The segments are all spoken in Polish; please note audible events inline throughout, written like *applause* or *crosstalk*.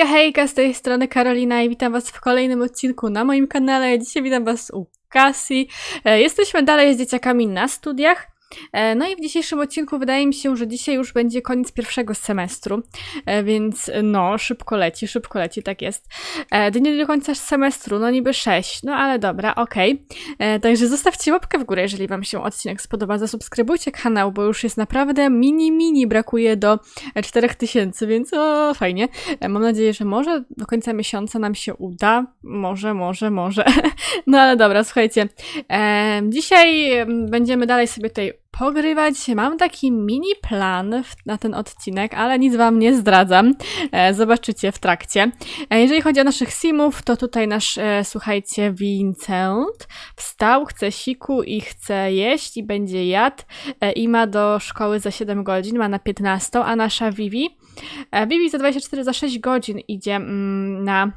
Hejka, hejka, z tej strony Karolina i witam was w kolejnym odcinku na moim kanale. Dzisiaj witam was u Cassie. E, Jesteśmy dalej z dzieciakami na studiach. E, No i w dzisiejszym odcinku wydaje mi się, że dzisiaj już będzie koniec pierwszego semestru, e, więc no, szybko leci, szybko leci, tak jest. E, Dni do końca semestru, no niby sześć, no ale dobra, okej. E, Także zostawcie łapkę w górę, jeżeli wam się odcinek spodoba, zasubskrybujcie kanał, bo już jest naprawdę mini, mini, brakuje do e, 4000, więc o, fajnie. E, Mam nadzieję, że może do końca miesiąca nam się uda. Może, może, może. *laughs* No ale dobra, słuchajcie. E, dzisiaj em, będziemy dalej sobie tutaj pogrywać. Mam taki mini plan w, na ten odcinek, ale nic wam nie zdradzam. E, zobaczycie w trakcie. E, jeżeli chodzi o naszych simów, to tutaj nasz, e, słuchajcie, Vincent wstał, chce siku i chce jeść i będzie jadł e, i ma do szkoły za 7 godzin, ma na 15, a nasza Vivi E, Vivi za 24 za 6 godzin idzie mm, na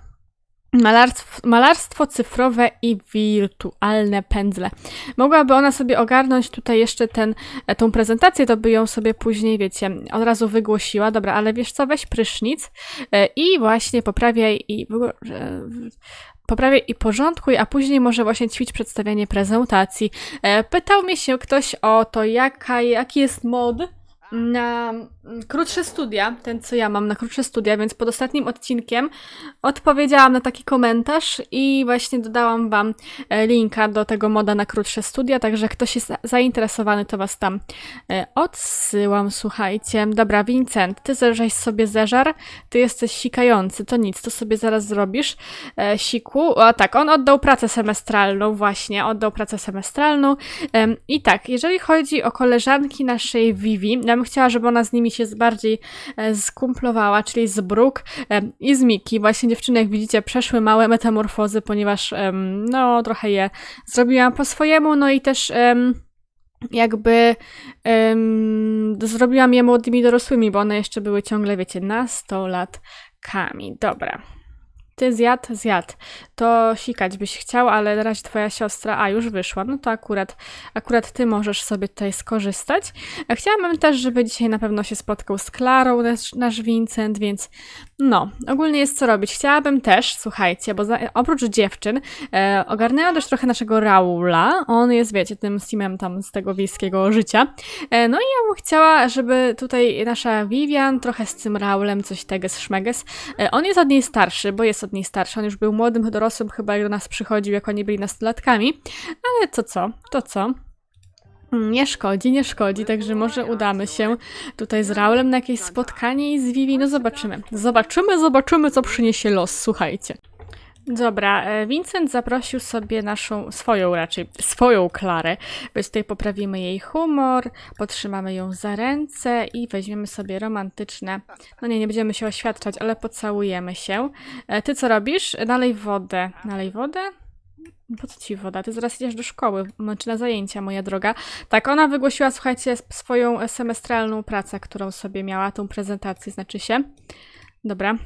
malarstwo, malarstwo cyfrowe i wirtualne pędzle. Mogłaby ona sobie ogarnąć tutaj jeszcze ten, e, tą prezentację, to by ją sobie później, wiecie, od razu wygłosiła. Dobra, ale wiesz co, weź prysznic e, i właśnie poprawiaj i poprawiaj i porządkuj, a później może właśnie ćwicz przedstawianie prezentacji. E, Pytał mnie się ktoś o to, jaka, jaki jest mod na mm, krótsze studia, ten co ja mam na krótsze studia, więc pod ostatnim odcinkiem odpowiedziałam na taki komentarz i właśnie dodałam Wam e, linka do tego moda na krótsze studia, także ktoś jest za- zainteresowany, to Was tam e, odsyłam, słuchajcie. Dobra, Vincent, Ty zeżeś sobie zeżar, Ty jesteś sikający, to nic, to sobie zaraz zrobisz. E, siku, a tak, on oddał pracę semestralną, właśnie, oddał pracę semestralną Em, I tak, jeżeli chodzi o koleżanki naszej Vivi, ja chciała, żeby ona z nimi się bardziej e, skumplowała, czyli z Brooke em, i z Miki. Właśnie dziewczyny, jak widzicie, przeszły małe metamorfozy, ponieważ no trochę je zrobiłam po swojemu, no i też jakby em, zrobiłam je młodymi dorosłymi, bo one jeszcze były ciągle, wiecie, nastolatkami. Dobra. Ty zjadł, zjadł. To sikać byś chciał, ale na twoja siostra, a już wyszła, no to akurat, akurat ty możesz sobie tutaj skorzystać. Chciałabym też, żeby dzisiaj na pewno się spotkał z Klarą nasz, nasz Vincent, więc no, ogólnie jest co robić. Chciałabym też, słuchajcie, bo za, oprócz dziewczyn e, ogarnęłam też trochę naszego Raula. On jest, wiecie, tym simem tam z tego wiejskiego życia. E, no i ja bym chciała, żeby tutaj nasza Vivian trochę z tym Raulem coś teges szmeges. E, on jest od niej starszy, bo jest od niej starszy. On już był młodym dorosłym, chyba jak do nas przychodził, jak oni byli nastolatkami. Ale to co? To co? Nie szkodzi, nie szkodzi, także może udamy się tutaj z Raulem na jakieś spotkanie i z Vivi, no zobaczymy. Zobaczymy, zobaczymy, co przyniesie los, słuchajcie. Dobra, e, Vincent zaprosił sobie naszą, swoją raczej, swoją Klarę, więc tutaj poprawimy jej humor, potrzymamy ją za ręce i weźmiemy sobie romantyczne, no nie, nie będziemy się oświadczać, ale pocałujemy się. E, Ty co robisz? Nalej wodę. Nalej wodę? Po co ci woda? Ty zaraz idziesz do szkoły, m, czy na zajęcia, moja droga. Tak, ona wygłosiła, słuchajcie, swoją semestralną pracę, którą sobie miała, tą prezentację, znaczy się. Dobra.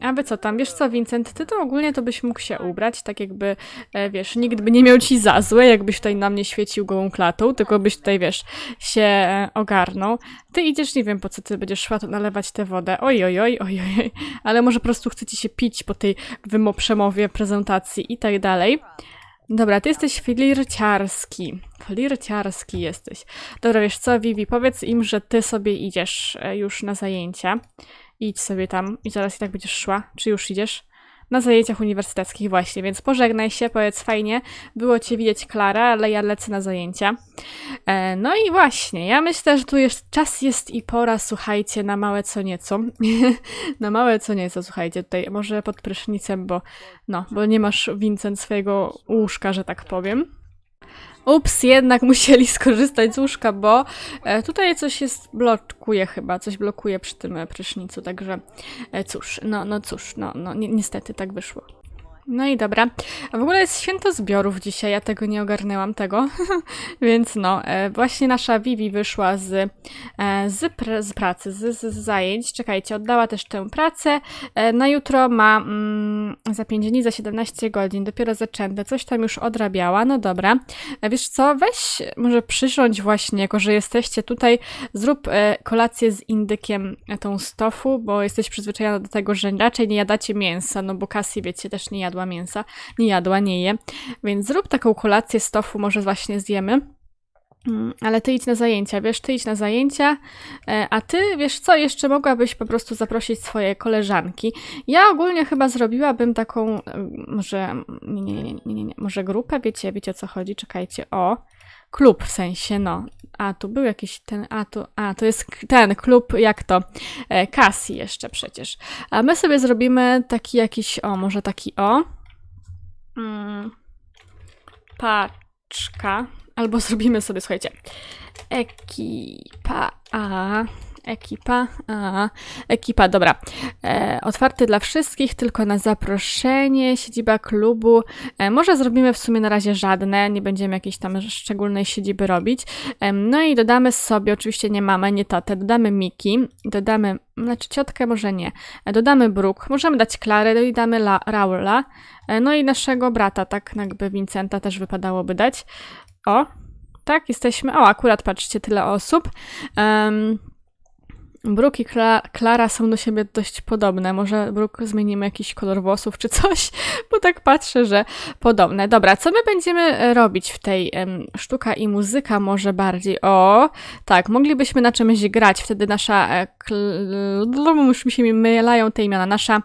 A wy co tam? Wiesz co, Vincent, ty to ogólnie to byś mógł się ubrać, tak jakby, e, wiesz, nikt by nie miał ci za złe, jakbyś tutaj na mnie świecił gołą klatą, tylko byś tutaj, wiesz, się e, ogarnął. Ty idziesz, nie wiem po co ty będziesz szła tu nalewać tę wodę. Oj, oj, oj, oj, oj, ale może po prostu chce ci się pić po tej wymo przemowie, prezentacji i tak dalej. Dobra, ty jesteś flirciarski. Flirciarski jesteś. Dobra, wiesz co, Vivi, powiedz im, że ty sobie idziesz e, już na zajęcia. Idź sobie tam i zaraz i tak będziesz szła. Czy już idziesz? Na zajęciach uniwersyteckich właśnie, więc pożegnaj się, powiedz fajnie. Było cię widzieć, Klara, ale ja lecę na zajęcia. E, no i właśnie, ja myślę, że tu jest czas jest i pora, słuchajcie, na małe co nieco. *laughs* na małe co nieco, słuchajcie, tutaj może pod prysznicem, bo no, bo nie masz Vincent swojego łóżka, że tak powiem. Ups, jednak musieli skorzystać z łóżka, bo e, tutaj coś jest, blokuje chyba, coś blokuje przy tym e, prysznicu, także e, cóż, no, no cóż, no, no ni niestety tak wyszło. No i dobra. A w ogóle jest święto zbiorów dzisiaj, ja tego nie ogarnęłam tego. *laughs* Więc no, e, właśnie nasza Vivi wyszła z, e, z, pr z pracy, z, z zajęć. Czekajcie, oddała też tę pracę. E, na jutro ma mm, za 5 dni, za 17 godzin, dopiero zaczęte. Coś tam już odrabiała, no dobra. E, wiesz co, weź może przysiądź właśnie, jako że jesteście tutaj, zrób e, kolację z indykiem tą stofu, bo jesteś przyzwyczajona do tego, że raczej nie jadacie mięsa, no bo Cassie, wiecie, też nie jadła mięsa, nie jadła, nie je, więc zrób taką kolację z tofu, może właśnie zjemy. Mm, Ale ty idź na zajęcia, wiesz, ty idź na zajęcia, e, a ty, wiesz co, jeszcze mogłabyś po prostu zaprosić swoje koleżanki. Ja ogólnie chyba zrobiłabym taką, e, może, nie, nie, nie, nie, nie, nie, może grupę, wiecie, wiecie o co chodzi, czekajcie, o, klub w sensie, no, a tu był jakiś ten, a tu, a to jest ten klub, jak to, e, Cassie jeszcze przecież. A my sobie zrobimy taki jakiś, o, może taki o, mm, paczka, albo *laughs* zrobimy sobie, słuchajcie, ekipa A, ekipa A, ekipa, dobra, e, otwarty dla wszystkich, tylko na zaproszenie, siedziba klubu, e, może zrobimy w sumie na razie żadne, nie będziemy jakiejś tam szczególnej siedziby robić, Em, no i dodamy sobie, oczywiście nie mamę, nie tatę, dodamy Miki, dodamy, znaczy ciotkę może nie, E, dodamy Brooke, możemy dać Klarę, no i damy La, Raula, e, no i naszego brata, tak jakby Vincenta też wypadałoby dać. O, tak, jesteśmy, o akurat patrzcie, tyle osób. Um, Brooke i Kla Klara są do siebie dość podobne. Może Brooke zmienimy jakiś kolor włosów czy coś, *laughs* bo tak patrzę, że podobne. Dobra, co my będziemy e, robić w tej em, sztuka i muzyka może bardziej? O, tak, moglibyśmy na czymś grać, wtedy nasza, e, kl- już mi się mylają te imiona, nasza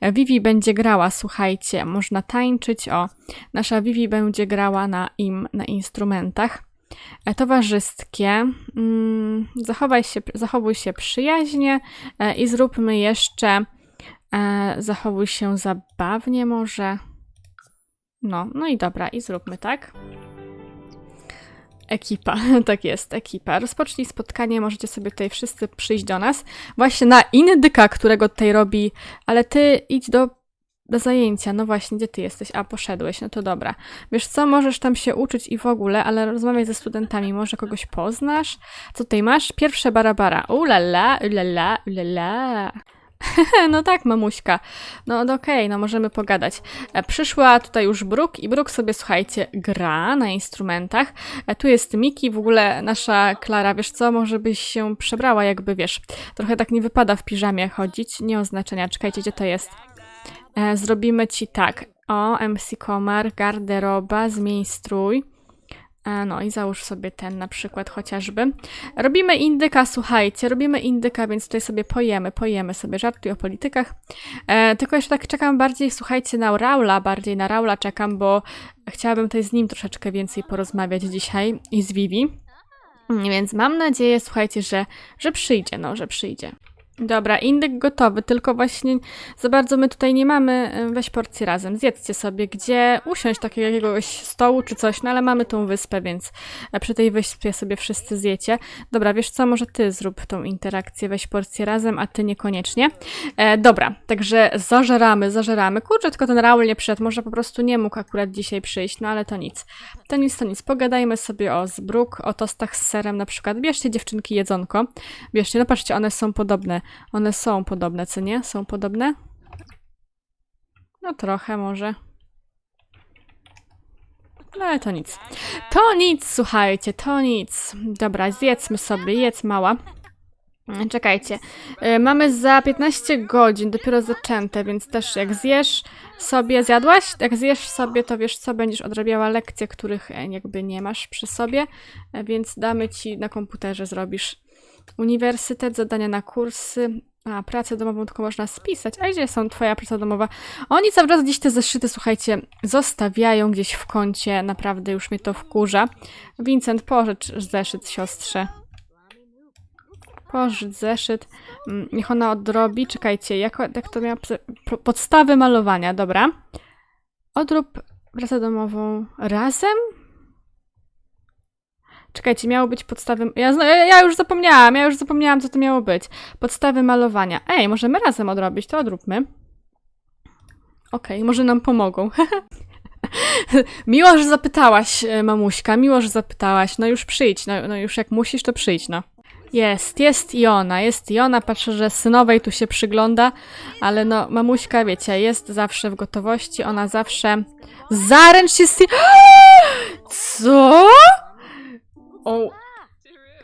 e, Vivi będzie grała, słuchajcie, można tańczyć, o, nasza Vivi będzie grała na im, na instrumentach. E, Towarzyskie, mm, zachowaj się, zachowuj się przyjaźnie e, i zróbmy jeszcze, e, zachowuj się zabawnie może. No, no i dobra, i zróbmy tak. Ekipa, *laughs* tak jest, ekipa. Rozpocznij spotkanie, możecie sobie tutaj wszyscy przyjść do nas. Właśnie na indyka, którego tutaj robi, ale ty idź do, do zajęcia. No właśnie, gdzie ty jesteś? A, poszedłeś, no to dobra. Wiesz co, możesz tam się uczyć i w ogóle, ale rozmawiaj ze studentami, może kogoś poznasz? Co tutaj masz? Pierwsze barabara. Ulala, ulala, ulala. *laughs* No tak, mamuśka. No okej, no możemy pogadać. E, Przyszła tutaj już Brooke i Brooke sobie, słuchajcie, gra na instrumentach. E, Tu jest Miki, w ogóle nasza Klara, wiesz co, może byś się przebrała, jakby, wiesz, trochę tak nie wypada w piżamie chodzić, nie oznaczenia, czekajcie, gdzie to jest. E, Zrobimy ci tak, o, MC Komar, garderoba, zmień strój. E, No i załóż sobie ten na przykład chociażby. Robimy indyka, słuchajcie, robimy indyka, więc tutaj sobie pojemy, pojemy sobie, żartuj o politykach. E, tylko jeszcze tak czekam bardziej, słuchajcie, na Raula, bardziej na Raula czekam, bo chciałabym tutaj z nim troszeczkę więcej porozmawiać dzisiaj i z Vivi. Więc mam nadzieję, słuchajcie, że, że przyjdzie, no, że przyjdzie. Dobra, indyk gotowy, tylko właśnie za bardzo my tutaj nie mamy. e, Weź porcję razem, zjedzcie sobie, gdzie usiąść takiego jakiegoś stołu czy coś, no ale mamy tą wyspę, więc e, przy tej wyspie sobie wszyscy zjecie. Dobra, wiesz co, może ty zrób tą interakcję, weź porcję razem, a ty niekoniecznie. E, dobra, także zażeramy, zażeramy. Kurczę, tylko ten Raul nie przyszedł, może po prostu nie mógł akurat dzisiaj przyjść, no ale to nic. To nic, to nic. Pogadajmy sobie o zbruk, o tostach z serem na przykład. Bierzcie dziewczynki jedzonko. Bierzcie, no patrzcie, one są podobne. One są podobne, co nie? Są podobne? No trochę może. Ale to nic. To nic, słuchajcie, to nic. Dobra, zjedzmy sobie, jedz mała. Czekajcie. Y, Mamy za 15 godzin dopiero zaczęte, więc też jak zjesz sobie, zjadłaś? Jak zjesz sobie, to wiesz co, będziesz odrabiała lekcje, których e, jakby nie masz przy sobie, e, więc damy ci na komputerze, zrobisz uniwersytet, zadania na kursy, a pracę domową tylko można spisać. A gdzie są twoja praca domowa? Oni cały czas gdzieś te zeszyty, słuchajcie, zostawiają gdzieś w kącie, naprawdę już mnie to wkurza. Vincent, pożycz zeszyt siostrze. Pożycz zeszyt. Mm, Niech ona odrobi. Czekajcie, jak, jak to miała... Podstawy malowania, dobra. Odrób pracę domową razem? Czekajcie, miało być podstawy... Ja, ja już zapomniałam, ja już zapomniałam, co to miało być. Podstawy malowania. Ej, możemy razem odrobić, to odróbmy. okej, może nam pomogą. *laughs* miło, że zapytałaś, e, mamuśka, miło, że zapytałaś. No już przyjdź, no, no już jak musisz, to przyjdź, no. Jest, jest i ona, jest i ona. Patrzę, że synowej tu się przygląda, ale no, mamuśka, wiecie, jest zawsze w gotowości, ona zawsze... Zaręcz się z. *gasps* Co? O,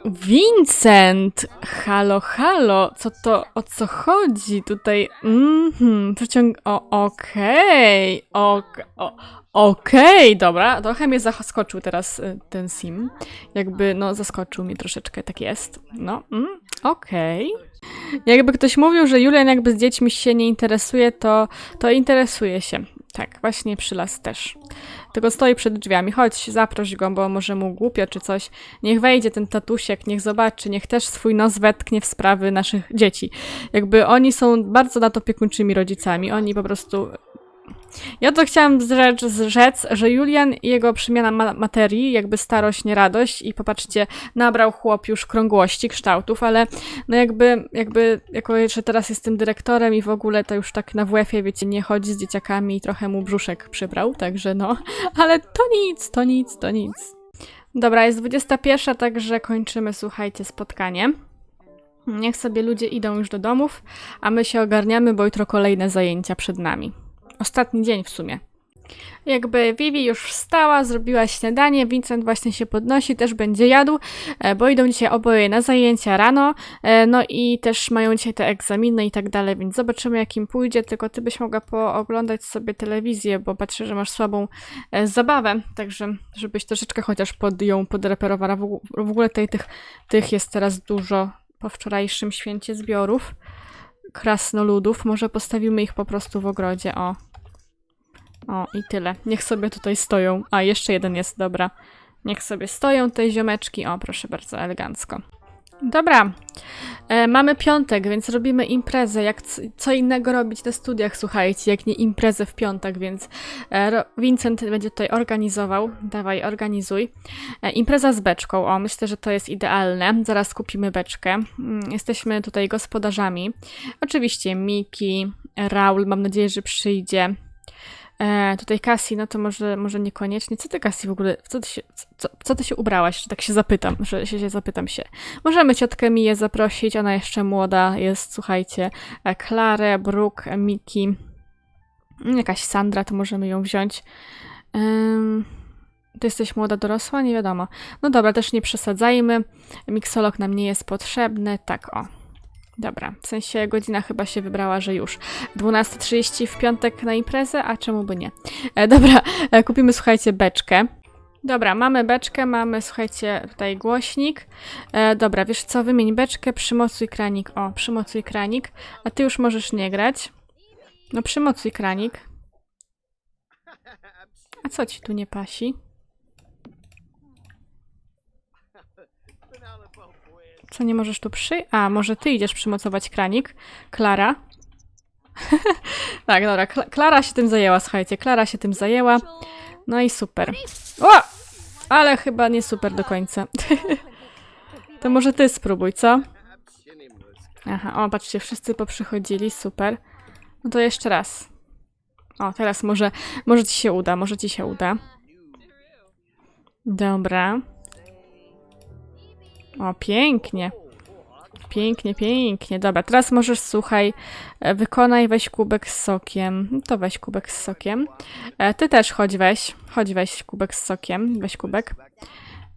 Vincent! Halo, halo, co to, o co chodzi tutaj? Mhm, przeciąg... O, okej, ok, o, okej, dobra, trochę mnie zaskoczył teraz y, ten sim. Jakby, no, zaskoczył mnie troszeczkę, tak jest. No, mm, okej. Jakby ktoś mówił, że Julian jakby z dziećmi się nie interesuje, to, to interesuje się. Tak, właśnie przy las też. Tylko stoi przed drzwiami. Chodź, zaproś go, bo może mu głupio czy coś. Niech wejdzie ten tatusiek, niech zobaczy, niech też swój nos wetknie w sprawy naszych dzieci. Jakby oni są bardzo nadopiekuńczymi rodzicami. Oni po prostu ja to chciałam zrzec, zrzec, że Julian i jego przemiana ma materii, jakby starość, nie radość i popatrzcie, nabrał chłop już krągłości, kształtów, ale no jakby, jakby, jako że teraz jestem dyrektorem i w ogóle to już tak na WF-ie, wiecie, nie chodzi z dzieciakami i trochę mu brzuszek przybrał, także no, ale to nic, to nic, to nic. Dobra, jest 21, także kończymy, słuchajcie, spotkanie. Niech sobie ludzie idą już do domów, a my się ogarniamy, bo jutro kolejne zajęcia przed nami. Ostatni dzień w sumie. Jakby Vivi już wstała, zrobiła śniadanie, Vincent właśnie się podnosi, też będzie jadł, e, bo idą dzisiaj oboje na zajęcia rano, e, no i też mają dzisiaj te egzaminy i tak dalej, więc zobaczymy jak im pójdzie, tylko ty byś mogła pooglądać sobie telewizję, bo patrzę, że masz słabą e, zabawę, także żebyś troszeczkę chociaż pod ją podreperowała. W ogó- w ogóle tutaj tych, tych jest teraz dużo po wczorajszym święcie zbiorów krasnoludów, może postawimy ich po prostu w ogrodzie, o. O, i tyle. Niech sobie tutaj stoją. A, jeszcze jeden jest, dobra. Niech sobie stoją te ziomeczki. O, proszę bardzo, elegancko. Dobra, e, mamy piątek, więc robimy imprezę. Jak co innego robić na studiach, słuchajcie, jak nie imprezę w piątek, więc e, Vincent będzie tutaj organizował. Dawaj, organizuj. E, impreza z beczką. O, myślę, że to jest idealne. Zaraz kupimy beczkę. Mm, Jesteśmy tutaj gospodarzami. Oczywiście Miki, Raul, mam nadzieję, że przyjdzie. E, tutaj Cassie, no to może, może niekoniecznie. Co ty, Cassie, w ogóle, co ty, się, co, co ty się ubrałaś, że tak się zapytam, że się, się zapytam się. Możemy ciotkę Miję zaprosić, ona jeszcze młoda jest, słuchajcie. E, Klarę, Brooke, Miki, jakaś Sandra, to możemy ją wziąć. Ty jesteś młoda dorosła? Nie wiadomo. No dobra, też nie przesadzajmy. Miksolog nam nie jest potrzebny. Tak, o. Dobra, w sensie godzina chyba się wybrała, że już 12.30 w piątek na imprezę, a czemu by nie? E, dobra, e, kupimy, słuchajcie, beczkę. Dobra, mamy beczkę, mamy, słuchajcie, tutaj głośnik. E, dobra, wiesz co, wymień beczkę, przymocuj kranik. O, przymocuj kranik. A ty już możesz nie grać. No, przymocuj kranik. A co ci tu nie pasi? Co, nie możesz tu przy... A, może ty idziesz przymocować kranik? Klara? *laughs* tak, dobra, Kla- Klara się tym zajęła, słuchajcie, Klara się tym zajęła. No i super. O! Ale chyba nie super do końca. *laughs* to może ty spróbuj, co? Aha, o, patrzcie, wszyscy poprzychodzili, super. No to jeszcze raz. O, teraz może, może ci się uda, może ci się uda. Dobra. O, pięknie. Pięknie, pięknie. Dobra, teraz możesz, słuchaj, e, wykonaj, weź kubek z sokiem. No To weź kubek z sokiem. E, Ty też chodź, weź. Chodź, weź kubek z sokiem. Weź kubek.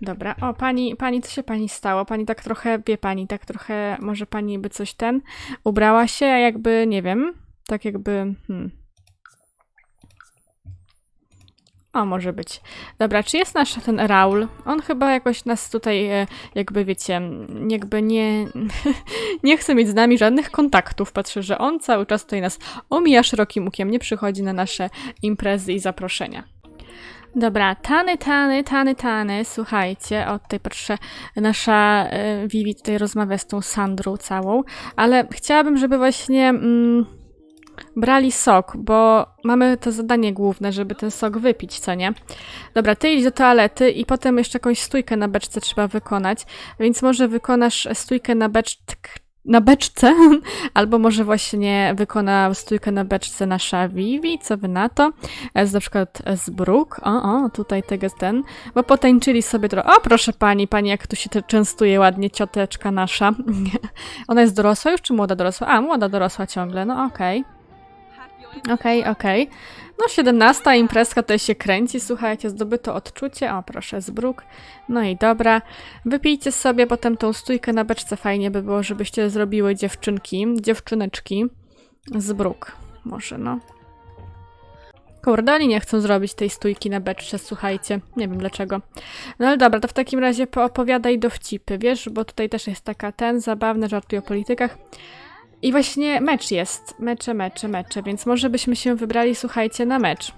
Dobra. O, pani, pani, co się pani stało? Pani tak trochę, wie pani, tak trochę, może pani by coś ten, ubrała się, a jakby, nie wiem, tak jakby, hmm. O, może być. Dobra, czy jest nasz ten Raul? On chyba jakoś nas tutaj, e, jakby wiecie, jakby nie, *laughs* nie chce mieć z nami żadnych kontaktów. Patrzę, że on cały czas tutaj nas omija szerokim łukiem, nie przychodzi na nasze imprezy i zaproszenia. Dobra, tany, tany, tany, tany, słuchajcie, o tutaj patrzę, nasza e, Vivi tutaj rozmawia z tą Sandrą całą, ale chciałabym, żeby właśnie mm, brali sok, bo mamy to zadanie główne, żeby ten sok wypić, co nie? Dobra, ty idź do toalety i potem jeszcze jakąś stójkę na beczce trzeba wykonać, więc może wykonasz stójkę na beczce, na beczce, *laughs* albo może właśnie wykona stójkę na beczce nasza Vivi, co wy na to? Z, na przykład z Brooke, o, o, tutaj tego ten, bo potańczyli sobie trochę, o proszę pani, pani jak tu się częstuje ładnie cioteczka nasza. *laughs* Ona jest dorosła już, czy młoda dorosła? A, młoda dorosła ciągle, no okej. Okej, okej. No 17 imprezka tutaj się kręci, słuchajcie, zdobyto odczucie, o proszę, z bruk. No i dobra, wypijcie sobie potem tą stójkę na beczce, fajnie by było, żebyście zrobiły dziewczynki, dziewczyneczki z bruk. Może, no. Kurde, oni nie chcą zrobić tej stójki na beczce, słuchajcie. Nie wiem dlaczego. No ale dobra, to w takim razie poopowiadaj dowcipy, wiesz, bo tutaj też jest taka ten, zabawny, żartuj o politykach. I właśnie mecz jest. Mecze, mecze, mecze, więc może byśmy się wybrali, słuchajcie, na mecz.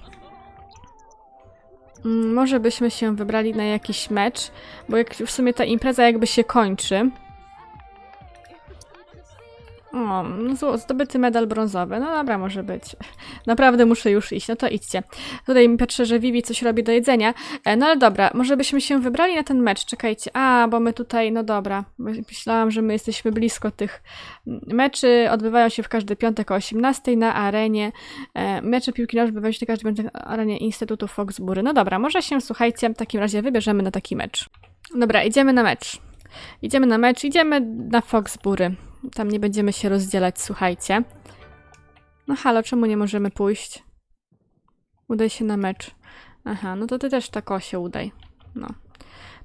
Mm, Może byśmy się wybrali na jakiś mecz, bo jak w sumie ta impreza jakby się kończy. O, no zdobyty medal brązowy. No dobra, może być. *laughs* Naprawdę muszę już iść, no to idźcie. Tutaj mi patrzę, że Vivi coś robi do jedzenia. E, No ale dobra, może byśmy się wybrali na ten mecz. Czekajcie. A, bo my tutaj, no dobra. My- Myślałam, że my jesteśmy blisko tych meczy. Odbywają się w każdy piątek o 18 na arenie. E, Mecze piłki nożnej odbywają się na każdy piątek na arenie Instytutu Foxbury. No dobra, może się, słuchajcie, w takim razie wybierzemy na taki mecz. Dobra, idziemy na mecz. Idziemy na mecz, idziemy na Foxbury. Tam nie będziemy się rozdzielać, słuchajcie. No halo, czemu nie możemy pójść? Udaj się na mecz. Aha, no to ty też tak się udaj. No.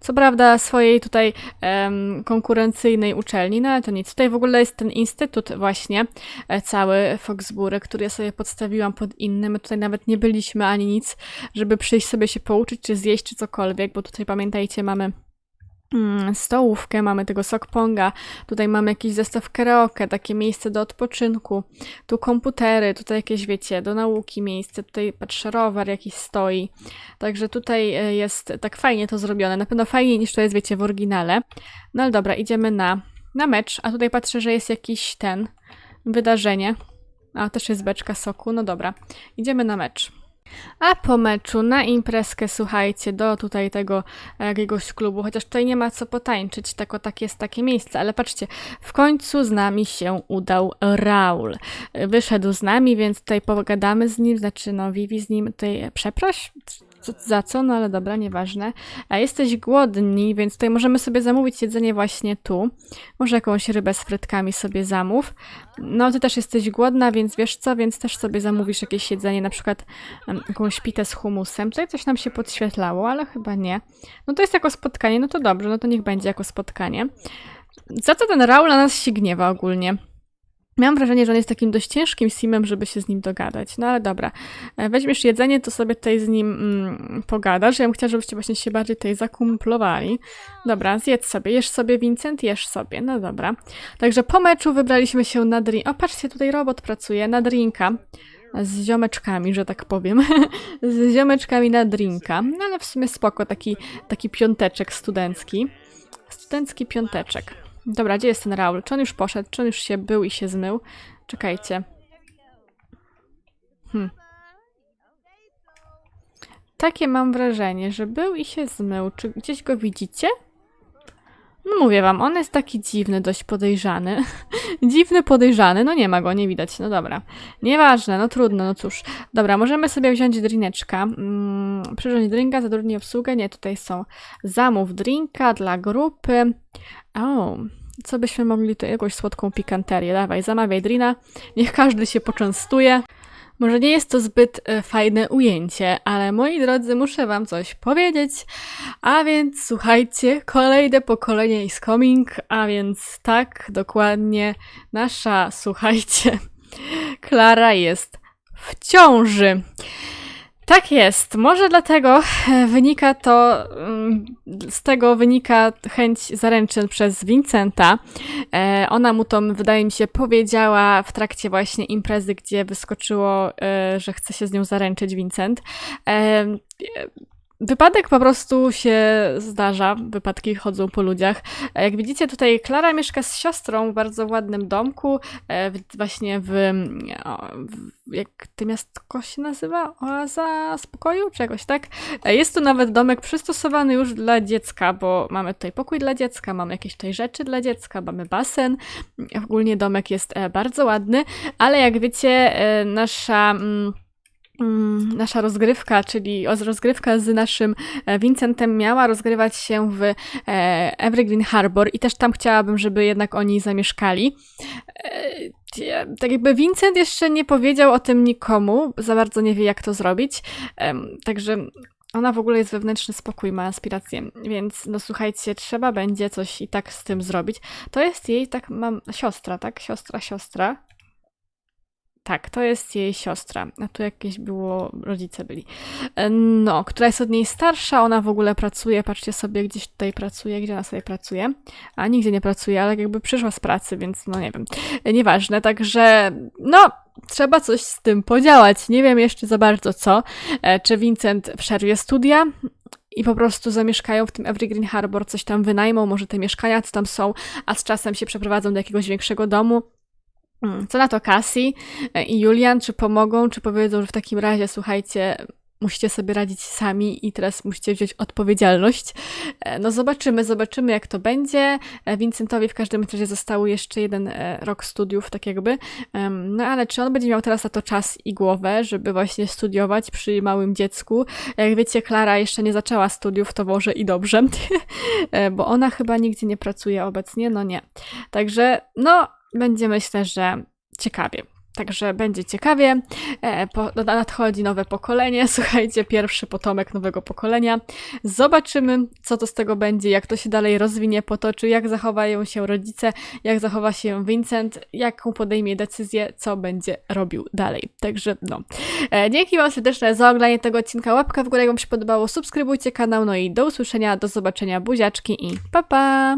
Co prawda swojej tutaj em, konkurencyjnej uczelni, no ale to nic. Tutaj w ogóle jest ten instytut właśnie, e, cały Foxbury, który ja sobie podstawiłam pod innym. My tutaj nawet nie byliśmy ani nic, żeby przyjść sobie się pouczyć, czy zjeść, czy cokolwiek, bo tutaj pamiętajcie, mamy stołówkę, mamy tego sokponga, tutaj mamy jakiś zestaw karaoke, takie miejsce do odpoczynku, tu komputery, tutaj jakieś, wiecie, do nauki miejsce, tutaj patrzę, rower jakiś stoi, także tutaj e, jest tak fajnie to zrobione, na pewno fajniej niż to jest, wiecie, w oryginale. No ale dobra, idziemy na, na mecz, a tutaj patrzę, że jest jakiś ten, wydarzenie, a też jest beczka soku, no dobra, idziemy na mecz. A po meczu na imprezkę, słuchajcie, do tutaj tego jakiegoś klubu, chociaż tutaj nie ma co potańczyć, tako, tak jest takie miejsce, ale patrzcie, w końcu z nami się udał Raul. Wyszedł z nami, więc tutaj pogadamy z nim, znaczy no Vivi z nim tutaj przeproś, co, za co, no ale dobra, nieważne. A jesteś głodni, więc tutaj możemy sobie zamówić jedzenie właśnie tu. Może jakąś rybę z frytkami sobie zamów. No ty też jesteś głodna, więc wiesz co, więc też sobie zamówisz jakieś jedzenie, na przykład jakąś pitę z humusem. Tutaj coś nam się podświetlało, ale chyba nie. No to jest jako spotkanie, no to dobrze, no to niech będzie jako spotkanie. Za co ten Raul na nas się gniewa ogólnie? Miałam wrażenie, że on jest takim dość ciężkim simem, żeby się z nim dogadać. No ale dobra. E, Weźmiesz jedzenie, to sobie tutaj z nim mm, pogadasz. Ja bym chciała, żebyście właśnie się bardziej tutaj zakumplowali. Dobra, zjedz sobie. Jesz sobie, Vincent? Jesz sobie. No dobra. Także po meczu wybraliśmy się na drink. O, patrzcie, tutaj robot pracuje na drinka. Z ziomeczkami, że tak powiem. *laughs* z ziomeczkami na drinka. No ale w sumie spoko, taki, taki piąteczek studencki. Studencki piąteczek. Dobra, gdzie jest ten Raul? Czy on już poszedł? Czy on już się był i się zmył? Czekajcie. Hmm. Takie mam wrażenie, że był i się zmył. Czy gdzieś go widzicie? Mówię wam, on jest taki dziwny, dość podejrzany. *laughs* dziwny, podejrzany, no nie ma go, nie widać, no dobra. Nieważne, no trudno, no cóż. Dobra, możemy sobie wziąć drineczka. Mm, przyrządź drinka, zatrudnij obsługę. Nie, tutaj są zamów drinka dla grupy. O, co byśmy mogli tu jakąś słodką pikanterię. Dawaj, zamawiaj drina. Niech każdy się poczęstuje. Może nie jest to zbyt e, fajne ujęcie, ale moi drodzy, muszę wam coś powiedzieć. A więc słuchajcie, kolejne pokolenie is coming, a więc tak, dokładnie, nasza, słuchajcie, *laughs* Klara jest w ciąży. Tak jest. Może dlatego e, wynika to, mm, z tego wynika chęć zaręczyn przez Vincenta. E, Ona mu to, wydaje mi się, powiedziała w trakcie właśnie imprezy, gdzie wyskoczyło, e, że chce się z nią zaręczyć Vincent. Wypadek po prostu się zdarza, wypadki chodzą po ludziach. Jak widzicie tutaj Klara mieszka z siostrą w bardzo ładnym domku, e, właśnie w, w, jak to miastko się nazywa? Oaza spokoju? Czegoś, tak? E, Jest tu nawet domek przystosowany już dla dziecka, bo mamy tutaj pokój dla dziecka, mamy jakieś tutaj rzeczy dla dziecka, mamy basen. Ogólnie domek jest e, bardzo ładny, ale jak wiecie, nasza... mm, nasza rozgrywka, czyli oz- rozgrywka z naszym e, Vincentem miała rozgrywać się w e, Evergreen Harbor i też tam chciałabym, żeby jednak oni zamieszkali. E, tak jakby Vincent jeszcze nie powiedział o tym nikomu, za bardzo nie wie jak to zrobić, także ona w ogóle jest wewnętrzny spokój, ma aspiracje, więc no słuchajcie, trzeba będzie coś i tak z tym zrobić. To jest jej, tak mam, siostra, tak? Siostra, siostra. Tak, to jest jej siostra. A tu jakieś było, rodzice byli. E, No, która jest od niej starsza, ona w ogóle pracuje, patrzcie sobie, gdzieś tutaj pracuje, gdzie ona sobie pracuje. A nigdzie nie pracuje, ale jakby przyszła z pracy, więc no nie wiem. E, Nieważne, także no, trzeba coś z tym podziałać. Nie wiem jeszcze za bardzo co. E, Czy Vincent przerwie studia? I po prostu zamieszkają w tym Evergreen Harbor, coś tam wynajmą, może te mieszkania, co tam są, a z czasem się przeprowadzą do jakiegoś większego domu. Mm, Co na to Cassie e, i Julian, czy pomogą, czy powiedzą, że w takim razie, słuchajcie, musicie sobie radzić sami i teraz musicie wziąć odpowiedzialność. E, No zobaczymy, zobaczymy jak to będzie. E, Vincentowi w każdym razie został jeszcze jeden e, rok studiów, tak jakby. No ale czy on będzie miał teraz na to czas i głowę, żeby właśnie studiować przy małym dziecku? Jak wiecie, Klara jeszcze nie zaczęła studiów, to może i dobrze, *laughs* E, bo ona chyba nigdzie nie pracuje obecnie, no nie. Także no, będzie myślę, że ciekawie. Także będzie ciekawie. E, nadchodzi nowe pokolenie. *laughs* Słuchajcie, pierwszy potomek nowego pokolenia. Zobaczymy, co to z tego będzie, jak to się dalej rozwinie, potoczy, jak zachowają się rodzice, jak zachowa się Vincent, jaką podejmie decyzję, co będzie robił dalej. Także no. E, dzięki Wam serdeczne za oglądanie tego odcinka. Łapka w górę, jak Wam się podobało. Subskrybujcie kanał. No i do usłyszenia, do zobaczenia, buziaczki i pa pa!